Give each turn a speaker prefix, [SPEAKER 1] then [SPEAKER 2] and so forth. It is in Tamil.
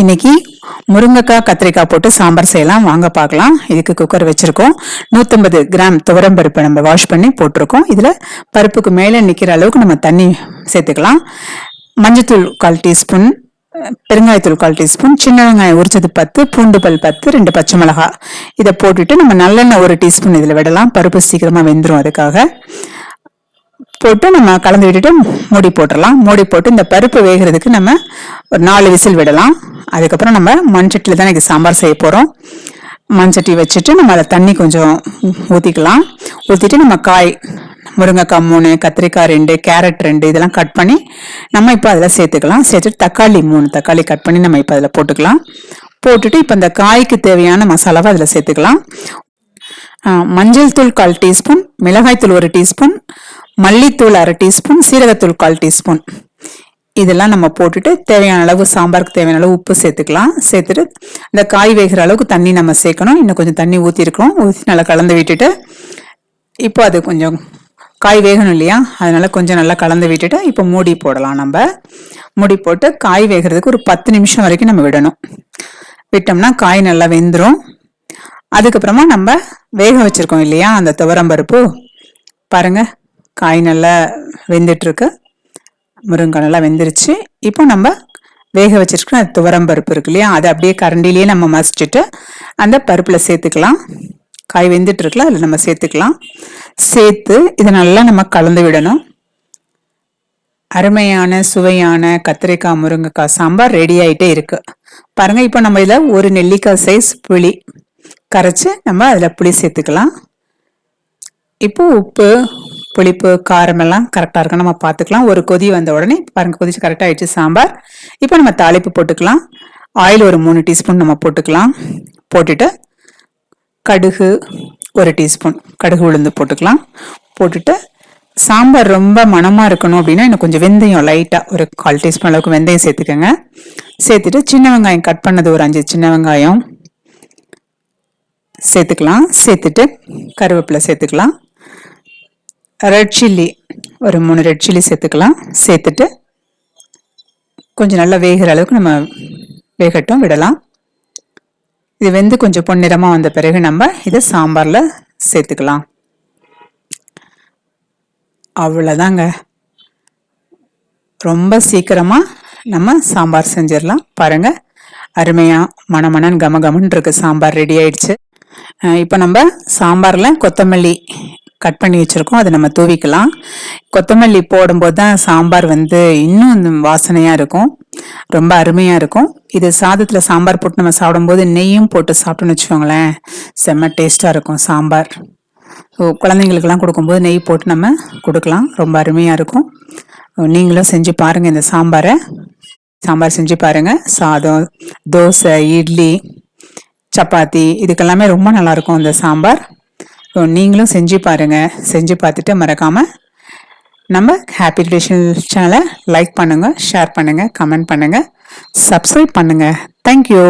[SPEAKER 1] இன்னைக்கு முருங்கைக்காய் கத்திரிக்காய் போட்டு சாம்பார் செய்யலாம். வாங்க பார்க்கலாம். இதுக்கு குக்கர் வச்சுருக்கோம். நூற்றம்பது கிராம் துவரம் பருப்பு நம்ம வாஷ் பண்ணி போட்டிருக்கோம். இதில் பருப்புக்கு மேலே நிற்கிற அளவுக்கு நம்ம தண்ணி சேர்த்துக்கலாம். மஞ்சத்தூள் கால் டீஸ்பூன் பெருங்காயத்தூள் கால் டீஸ்பூன் சின்ன வெங்காயம் உரிச்சது பத்து பூண்டு பல் பத்து ரெண்டு பச்சை மிளகா இதை போட்டுட்டு நம்ம நல்லெண்ணெய் ஒரு டீஸ்பூன் இதில் விடலாம். பருப்பு சீக்கிரமாக வெந்துடும் அதுக்காக. போட்டு நம்ம கலந்து விட்டுட்டு மூடி போட்டுடலாம் மூடி போட்டு இந்த பருப்பு வேகிறதுக்கு நம்ம ஒரு நாலு விசில் விடலாம். அதுக்கப்புறம் நம்ம மண்சட்டியில் தான் எனக்கு சாம்பார் செய்ய போகிறோம் மண்சட்டி வச்சுட்டு நம்ம அதில் தண்ணி கொஞ்சம் ஊற்றிக்கலாம் ஊற்றிட்டு நம்ம காய் முருங்கைக்காய் மூணு கத்திரிக்காய் ரெண்டு கேரட் ரெண்டு இதெல்லாம் கட் பண்ணி நம்ம இப்போ அதில் சேர்த்துக்கலாம். சேர்த்துட்டு தக்காளி மூணு தக்காளி கட் பண்ணி நம்ம இப்போ அதில் போட்டுக்கலாம். போட்டுட்டு இப்போ இந்த காய்க்கு தேவையான மசாலாவை அதில் சேர்த்துக்கலாம். மஞ்சள் தூள் கால் டீஸ்பூன் மிளகாய் தூள் ஒரு டீஸ்பூன் மல்லித்தூள் அரை டீஸ்பூன் சீரகத்தூள் கால் டீஸ்பூன். இதெல்லாம் நம்ம போட்டுட்டு தேவையான அளவு சாம்பாருக்கு தேவையான அளவு உப்பு சேர்த்துக்கலாம். சேர்த்துட்டு இந்த காய் வேகிற அளவுக்கு தண்ணி நம்ம சேர்க்கணும். இன்னும் கொஞ்சம் தண்ணி ஊற்றிருக்கோம் ஊற்றி நல்லா கலந்து விட்டுட்டு இப்போ அது கொஞ்சம் காய் வேகணும் இல்லையா? அதனால கொஞ்சம் நல்லா கலந்து விட்டுட்டு இப்போ மூடி போடலாம் நம்ம. மூடி போட்டு காய் வேகிறதுக்கு ஒரு பத்து நிமிஷம் வரைக்கும் நம்ம விடணும். விட்டோம்னா காய் நல்லா வெந்துடும் அதுக்கப்புறமா நம்ம வேக வச்சுருக்கோம் இல்லையா? அந்த துவரம்பருப்பு பாருங்கள் காய் நல்லா வெந்துட்டுருக்கு. முருங்கை நல்லா வெந்துருச்சு. இப்போ நம்ம வேக வச்சிருக்கிற துவரம் பருப்பு இருக்கு இல்லையா? அதை அப்படியே கரண்டிலேயே நம்ம மசிச்சுட்டு அந்த பருப்பில் சேர்த்துக்கலாம். காய் வெந்துட்டு இருக்குல்ல அதில் நம்ம சேர்த்துக்கலாம். சேர்த்து இதை நல்லா நம்ம கலந்து விடணும். அருமையான சுவையான கத்திரிக்காய் முருங்கைக்காய் சாம்பார் ரெடி ஆகிட்டே இருக்கு. பாருங்க இப்போ நம்ம இதில் ஒரு நெல்லிக்காய் சைஸ் புளி கரைச்சி நம்ம அதில் புளி சேர்த்துக்கலாம். இப்போ உப்பு புளிப்பு காரம் எல்லாம் கரெக்டாக இருக்கும் நம்ம பார்த்துக்கலாம். ஒரு கொதி வந்த உடனே பாருங்க கொதிச்சு கரெக்டாக ஆயிடுச்சு சாம்பார். இப்போ நம்ம தாளிப்பு போட்டுக்கலாம். ஆயில் ஒரு மூணு டீஸ்பூன் நம்ம போட்டுக்கலாம். போட்டுட்டு கடுகு ஒரு டீஸ்பூன். கடுகு உளுந்து போட்டுக்கலாம். போட்டுட்டு சாம்பார் ரொம்ப மணமாக இருக்கணும் அப்படின்னா எனக்கு கொஞ்சம் வெந்தயம் லைட்டாக ஒரு கால் டீஸ்பூன் அளவுக்கு வெந்தயம் சேர்த்துக்கோங்க. சேர்த்துட்டு சின்ன வெங்காயம் கட் பண்ணது ஒரு அஞ்சு சின்ன வெங்காயம் சேர்த்துக்கலாம். சேர்த்துட்டு கருவேப்பிலை சேர்த்துக்கலாம். ரெட் சில்லி ஒரு மூணு ரெட் சில்லி சேர்த்துக்கலாம். சேர்த்துட்டு கொஞ்சம் நல்லா வேகிற அளவுக்கு நம்ம வேகட்டும் விடலாம். இது வெந்து கொஞ்சம் பொன்னிறமாக வந்த பிறகு நம்ம இதை சாம்பாரில் சேர்த்துக்கலாம். அவ்வளோதாங்க ரொம்ப சீக்கிரமாக நம்ம சாம்பார் செஞ்சிடலாம். பாருங்கள் அருமையாக மணமணன் கமகமன் இருக்கு. சாம்பார் ரெடி ஆயிடுச்சு. இப்போ நம்ம சாம்பாரில் கொத்தமல்லி கட் பண்ணி வச்சுருக்கோம். அதை நம்ம தூவிக்கலாம். கொத்தமல்லி போடும்போது தான் சாம்பார் வந்து இன்னும் வாசனையாக இருக்கும். ரொம்ப அருமையாக இருக்கும். இது சாதத்தில் சாம்பார் போட்டு நம்ம சாப்பிடும்போது நெய்யும் போட்டு சாப்பிட்டோன்னு வச்சுக்கோங்களேன். செம்ம டேஸ்ட்டாக இருக்கும் சாம்பார். ஸோ குழந்தைங்களுக்கெல்லாம் கொடுக்கும்போது நெய் போட்டு நம்ம கொடுக்கலாம். ரொம்ப அருமையாக இருக்கும். நீங்களும் செஞ்சு பாருங்கள் இந்த சாம்பாரை. சாம்பார் செஞ்சு பாருங்கள் சாதம் தோசை இட்லி சப்பாத்தி இதுக்கெல்லாமே ரொம்ப நல்லாயிருக்கும் இந்த சாம்பார். ஸோ நீங்களும் செஞ்சு பாருங்கள் செஞ்சு பார்த்துட்டு மறக்காமல் நம்ம ஹாப்பி ட்ரெடிஷனல் சேனலை லைக் பண்ணுங்கள் ஷேர் பண்ணுங்கள் கமெண்ட் பண்ணுங்கள் சப்ஸ்கிரைப் பண்ணுங்கள் தேங்க்யூ